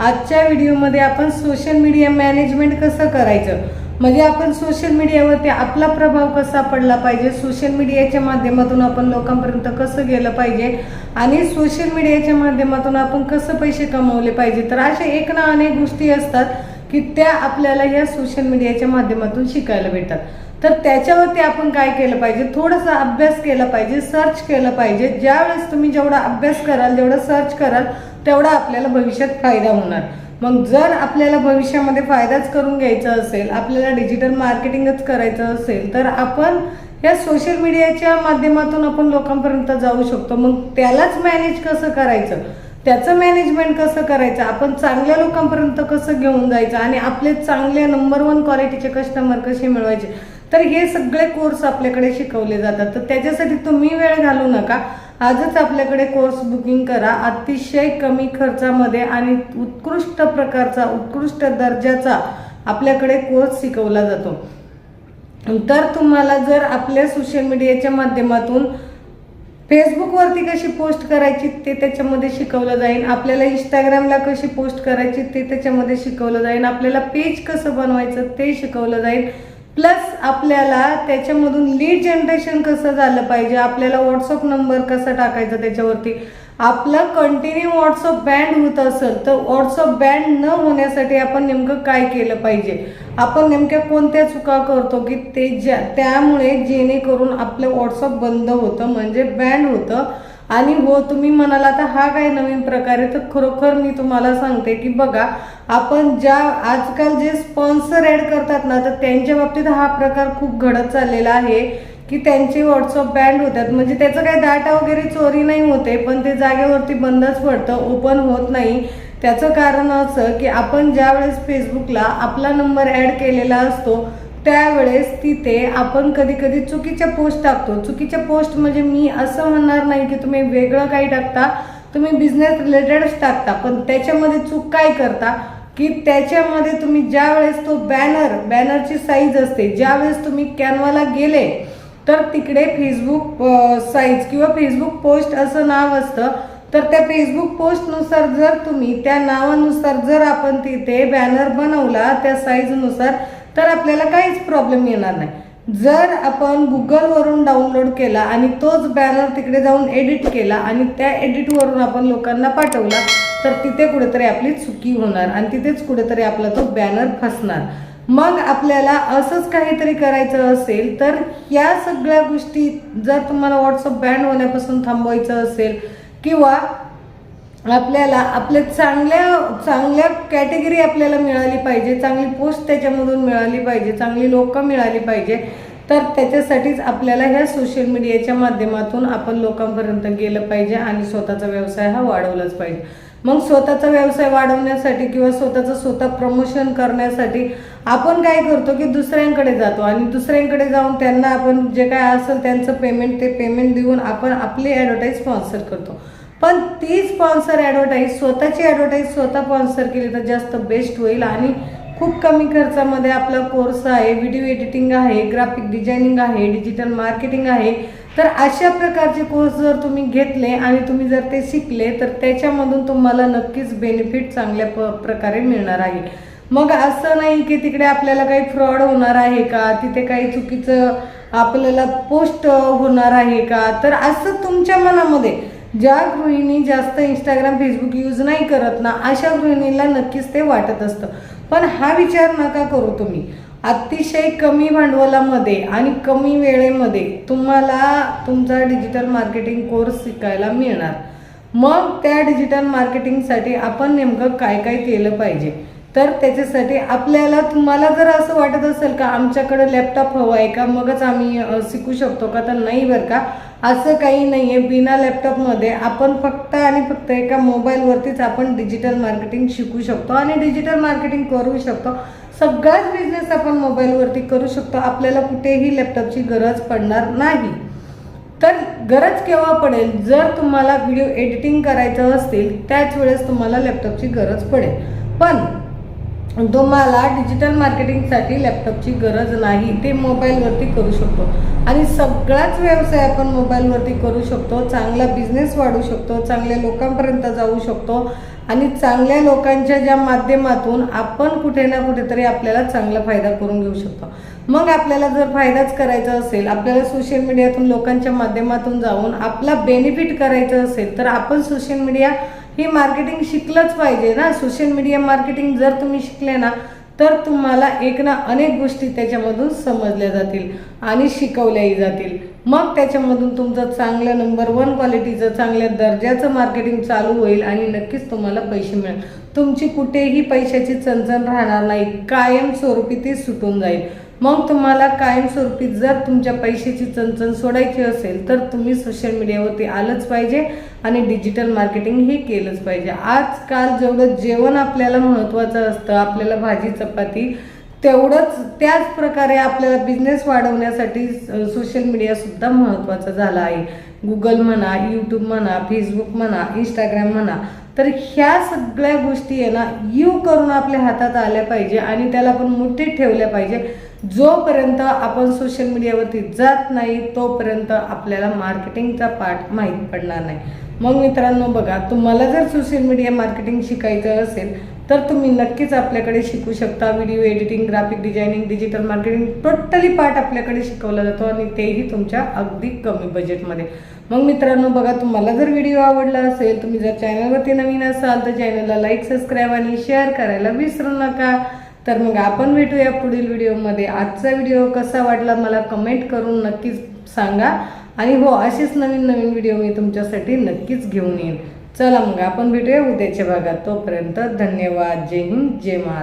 आजच्या व्हिडिओमध्ये आपण सोशल मीडिया मॅनेजमेंट कसं करायचं? म्हणजे आपण सोशल मीडियावरती आपला प्रभाव कसा पडला पाहिजे? सोशल मीडियाच्या माध्यमातून आपण लोकांपर्यंत कसं गेलं पाहिजे? आणि सोशल मीडियाच्या माध्यमातून आपण कसं पैसे कमवले पाहिजे? तर अशा एक ना अनेक गोष्टी असतात. की त्या आपल्याला या सोशल मीडियाच्या माध्यमातून शिकायला भेटतात. तर त्याच्यावरती आपण काय केलं पाहिजे? थोडासा अभ्यास केला पाहिजे सर्च केलं पाहिजे. ज्यावेळेस तुम्ही जेवढा अभ्यास कराल जेवढा सर्च कराल तेवढा आपल्याला भविष्यात फायदा होणार. मग जर आपल्याला भविष्यामध्ये फायदाच करून घ्यायचा असेल आपल्याला डिजिटल मार्केटिंगच करायचं असेल तर आपण या सोशल मीडियाच्या माध्यमातून आपण लोकांपर्यंत जाऊ शकतो. मग त्यालाच मॅनेज कसं करायचं? त्याचं मॅनेजमेंट कसं करायचं? आपण चांगल्या लोकांपर्यंत कसं घेऊन जायचं? आणि आपले चांगले नंबर वन क्वालिटीचे कस्टमर कसे मिळवायचे? तर हे सगळे कोर्स आपल्याकडे शिकवले जातात. तर त्याच्यासाठी तुम्ही वेळ घालू नका. आजच आपल्याकडे कोर्स बुकिंग करा. अतिशय कमी खर्चामध्ये आणि उत्कृष्ट प्रकारचा उत्कृष्ट दर्जाचा आपल्याकडे कोर्स शिकवला जातो. तर तुम्हाला जर आपल्या सोशल मीडियाच्या माध्यमातून फेसबुकवरती कशी पोस्ट करायची ते त्याच्यामध्ये शिकवलं जाईल. आपल्याला इंस्टाग्रामला कशी पोस्ट करायची ते त्याच्यामध्ये शिकवलं जाईल. आपल्याला पेज कसं बनवायचं ते शिकवलं जाईल. प्लस आपल्याला त्याच्यामधून लीड जनरेशन कसं झालं पाहिजे आपल्याला व्हॉट्सअप नंबर कसा टाकायचा त्याच्यावरती. आपलं कंटिन्यू व्हॉट्सअप बँड होत असेल तर व्हॉट्सअप बँड न होण्यासाठी आपण नेमकं काय केलं पाहिजे? आपण नेमक्या कोणत्या चुका करतो की ते ज्या त्यामुळे जेणेकरून आपलं व्हॉट्सअप बंद होतं म्हणजे बँड होतं. आणि हो तुम्ही म्हणाला तर हा काय नवीन प्रकार आहे तर खरोखर मी तुम्हाला सांगते की बघा आपण ज्या आजकाल जे स्पॉन्सर ॲड करतात ना तर त्यांच्या बाबतीत हा प्रकार खूप घडत चाललेला आहे की त्यांचे व्हॉट्सअप बँड होतात. म्हणजे त्याचं काही डाटा वगैरे चोरी नाही होते पण ते जागेवरती बंदच पडतं ओपन होत नाही. त्याचं कारण असं की आपण ज्या वेळेस फेसबुकला आपला नंबर ॲड केलेला असतो त्यावेळेस तिथे आपण कधी कधी चुकीच्या पोस्ट टाकतो. चुकीच्या पोस्ट म्हणजे मी असं म्हणणार नाही की तुम्ही वेगळं काही टाकता तुम्ही बिझनेस रिलेटेडच टाकता पण त्याच्यामध्ये चूक काय करता? की त्याच्यामध्ये तुम्ही ज्या वेळेस तो बॅनर बॅनरची साईज असते ज्या वेळेस तुम्ही कॅनवाला गेले तर तिकडे फेसबुक साईज किंवा फेसबुक पोस्ट असं नाव असतं तर त्या फेसबुक पोस्टनुसार जर तुम्ही त्या नावानुसार जर आपण तिथे बॅनर बनवला त्या साईजनुसार तर आपल्याला काहीच प्रॉब्लेम येणार नाही. जर आपण गुगलवरून डाउनलोड केला आणि तोच बॅनर तिकडे जाऊन एडिट केला आणि त्या एडिटवरून आपण लोकांना पाठवला तर तिथे कुठेतरी आपली चुकी होणार आणि तिथेच कुठेतरी आपला तो बॅनर फसणार. मग आपल्याला असंच काहीतरी करायचं असेल तर या सगळ्या गोष्टी जर तुम्हाला व्हॉट्सअप बॅन होण्यापासून थांबवायचं असेल किंवा आपल्याला आपले चांगल्या चांगल्या कॅटेगरी आपल्याला मिळाली पाहिजे चांगली पोस्ट त्याच्यामधून मिळाली पाहिजे चांगली लोकं मिळाली पाहिजे तर त्याच्यासाठीच आपल्याला ह्या सोशल मीडियाच्या माध्यमातून आपण लोकांपर्यंत गेलं पाहिजे आणि स्वतःचा व्यवसाय हा वाढवलाच पाहिजे. मग स्वतःचा व्यवसाय वाढवण्यासाठी किंवा स्वतःचं स्वतः प्रमोशन करण्यासाठी आपण काय करतो की दुसऱ्यांकडे जातो. आणि दुसऱ्यांकडे जाऊन त्यांना आपण जे काय असेल त्यांचं पेमेंट ते पेमेंट देऊन आपण आपली ॲडव्हर्टाईज स्पॉन्सर करतो. पण ती स्पॉन्सर ॲडव्हर्टाईज स्वतःची ॲडव्हर्टाईज स्वतः स्पॉन्सर केली तर जास्त बेस्ट होईल. आणि खूप कमी खर्चामध्ये आपला कोर्स आहे व्हिडिओ एडिटिंग आहे ग्राफिक डिझायनिंग आहे डिजिटल मार्केटिंग आहे. तर अशा प्रकारचे कोर्स जर तुम्ही घेतले आणि तुम्ही जर ते शिकले तर त्याच्यामधून तुम्हाला नक्कीच बेनिफिट चांगल्या प प्रकारे मिळणार आहे. मग असं नाही की तिकडे आपल्याला काही फ्रॉड होणार आहे का? तिथे काही चुकीचं आपल्याला पोस्ट होणार आहे का? तर असं तुमच्या मनामध्ये ज्या गृहिणी जास्त इंस्टाग्राम फेसबुक यूज नाही करत ना अशा गृहिणीला नक्कीच ते वाटत असतं. पण हा विचार नका करू तुम्ही. अतिशय कमी भांडवलामध्ये आणि कमी वेळेमध्ये तुम्हाला तुमचा डिजिटल मार्केटिंग कोर्स शिकायला मिळणार. मग त्या डिजिटल मार्केटिंगसाठी आपण नेमकं काय काय केलं पाहिजे? तर त्याच्यासाठी आपल्याला तुम्हाला जर असं वाटत असेल का आमच्याकडे लॅपटॉप हवा आहे का? मगच आम्ही शिकू शकतो का? तर नाही बरं का. असं काही नाही आहे बिना लॅपटॉपमध्ये आपण फक्त आणि फक्त एका मोबाईलवरतीच आपण डिजिटल मार्केटिंग शिकू शकतो आणि डिजिटल मार्केटिंग करू शकतो. सगळाच बिझनेस आपण मोबाईलवरती करू शकतो. आपल्याला कुठेही लॅपटॉपची गरज पडणार नाही. तर गरज केव्हा पडेल? जर तुम्हाला व्हिडिओ एडिटिंग करायचं असतील त्याच वेळेस तुम्हाला लॅपटॉपची गरज पडेल. पण तुम्हाला डिजिटल मार्केटिंगसाठी लॅपटॉपची गरज नाही ते मोबाईलवरती करू शकतो. आणि सगळाच व्यवसाय आपण मोबाईलवरती करू शकतो चांगला बिझनेस वाढू शकतो चांगल्या लोकांपर्यंत जाऊ शकतो आणि चांगल्या लोकांच्या ज्या माध्यमातून आपण कुठे ना कुठेतरी आपल्याला चांगला फायदा करून घेऊ शकतो. मग आपल्याला जर फायदाच करायचा असेल आपल्याला सोशल मीडियातून लोकांच्या माध्यमातून जाऊन आपला बेनिफिट करायचं असेल तर आपण सोशल मीडिया ही मार्केटिंग शिकलंच पाहिजे ना. सोशल मीडिया मार्केटिंग जर तुम्ही शिकले ना तर तुम्हाला एक ना अनेक गोष्टी त्याच्यामधून समजल्या जातील आणि शिकवल्याही जातील. मग त्याच्यामधून तुमचं चांगलं नंबर वन क्वालिटीचं चांगल्या दर्जाचं मार्केटिंग चालू होईल आणि नक्कीच तुम्हाला पैसे मिळेल. तुमची कुठेही पैशाची चणचण राहणार नाही. कायमस्वरूपी ती सुटून जाईल. मग तुम्हाला कायमस्वरूपी जर तुमच्या पैशाची चणचण सोडायची असेल तर तुम्ही सोशल मीडियावरती आलंच पाहिजे आणि डिजिटल मार्केटिंग हे केलंच पाहिजे. आजकाल जेवढं जेवण आपल्याला महत्त्वाचं असतं आपल्याला भाजी चपाती तेवढंच त्याच प्रकारे आपल्याला बिझनेस वाढवण्यासाठी सोशल मीडियासुद्धा महत्त्वाचा झाला आहे. गुगल म्हणा यूट्यूब म्हणा फेसबुक म्हणा इंस्टाग्राम म्हणा तर ह्या सगळ्या गोष्टी आहे ना यू करून आपल्या हातात आल्या पाहिजे आणि त्याला आपण मोठे ठेवल्या पाहिजे. जोपर्यंत आपण सोशल मीडियावरती जात नाही तोपर्यंत आपल्याला मार्केटिंगचा पाठ माहीत पडणार नाही. मग मित्रांनो बघा तुम्हाला जर सोशल मीडिया मार्केटिंग शिकायचं असेल तर तुम्ही नक्कीच आपल्याकडे शिकू शकता. Video editing graphic designing digital marketing totally part आपल्याकडे शिकवला जातो आणि तेही तुमच्या अगदी कमी बजेटमध्ये मग मित्रांनो बघा तुम्हाला जर व्हिडिओ आवडला असेल तुम्ही जर चॅनलवरती नवीन असाल तर चॅनलला लाईक सबस्क्राईब आणि शेअर करायला विसरू नका. तर मग आपण भेटूया पुढील व्हिडिओमध्ये. आजचा व्हिडिओ कसा वाटला मला कमेंट करून नक्कीच सांगा. आणि हो असेच नवीन नवीन व्हिडिओ मी तुमच्यासाठी नक्कीच घेऊन येईन. चला मग आपण भेटूया उद्याच्या भागात. तोपर्यंत धन्यवाद. जय हिंद जय महाराज